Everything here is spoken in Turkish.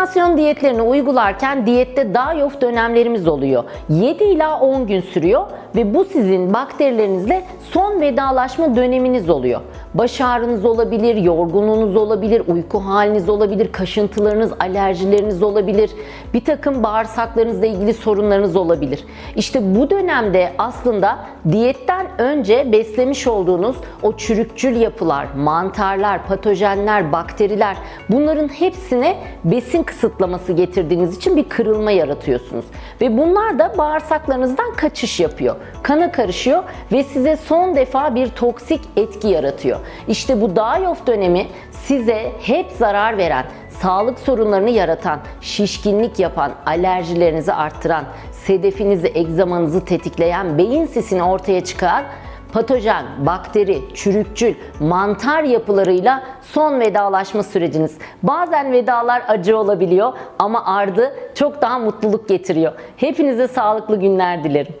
Pansiyon diyetlerini uygularken diyette die off dönemlerimiz oluyor. 7 ila 10 gün sürüyor ve bu sizin bakterilerinizle son vedalaşma döneminiz oluyor. Baş ağrınız olabilir, yorgunluğunuz olabilir, uyku haliniz olabilir, kaşıntılarınız, alerjileriniz olabilir, bir takım bağırsaklarınızla ilgili sorunlarınız olabilir. İşte bu dönemde aslında diyetten önce beslemiş olduğunuz o çürükçül yapılar, mantarlar, patojenler, bakteriler bunların hepsine besin kısıtlaması getirdiğiniz için bir kırılma yaratıyorsunuz. Ve bunlar da bağırsaklarınızdan kaçış yapıyor. Kana karışıyor ve size son defa bir toksik etki yaratıyor. İşte bu die-off dönemi size hep zarar veren, sağlık sorunlarını yaratan, şişkinlik yapan, alerjilerinizi arttıran, sedefinizi, egzamanızı tetikleyen, beyin sisini ortaya çıkaran patojen, bakteri, çürükçül, mantar yapılarıyla son vedalaşma süreciniz. Bazen vedalar acı olabiliyor ama ardı çok daha mutluluk getiriyor. Hepinize sağlıklı günler dilerim.